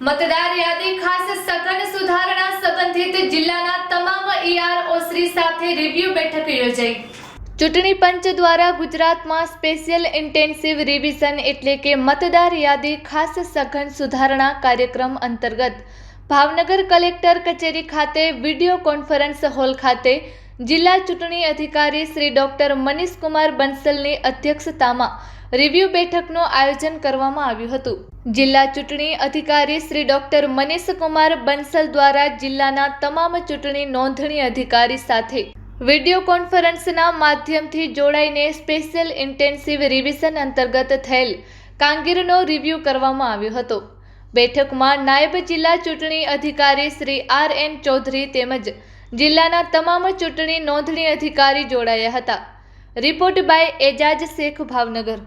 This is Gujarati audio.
મતદાર યાદી ખાસ સઘન સુધારણા સંબંધિત જિલ્લાના તમામ ઈઆરઓશ્રી સાથે રિવ્યુ બેઠક યોજાઈ. ચૂંટણી પંચ દ્વારા ગુજરાતમાં સ્પેશિયલ ઇન્ટેન્સિવ રિવિઝન એટલે કે મતદાર યાદી ખાસ સઘન સુધારણા કાર્યક્રમ અંતર્ગત ભાવનગર કલેક્ટર કચેરી ખાતે વિડિયો કોન્ફરન્સ હોલ ખાતે જિલ્લા ચૂંટણી અધિકારી શ્રી ડોક્ટર મનીષકુમાર બંસલની અધ્યક્ષતામાં રિવ્યુ બેઠકનું આયોજન કરવામાં આવ્યું હતું. જિલ્લા ચૂંટણી અધિકારી શ્રી ડોક્ટર મનીષકુમાર બંસલ દ્વારા જિલ્લાના તમામ ચૂંટણી નોંધણી અધિકારી સાથે વિડિયો કોન્ફરન્સના માધ્યમથી જોડાઈને સ્પેશિયલ ઇન્ટેન્સિવ રિવિઝન અંતર્ગત થયેલ કામગીરીનો રિવ્યુ કરવામાં આવ્યો હતો. બેઠકમાં નાયબ જિલ્લા ચૂંટણી અધિકારી શ્રી આર એન ચૌધરી તેમજ જિલ્લાના તમામ ચૂંટણી નોંધણી અધિકારી જોડાયા હતા. Report by Ejaz Shaikh Bhavnagar.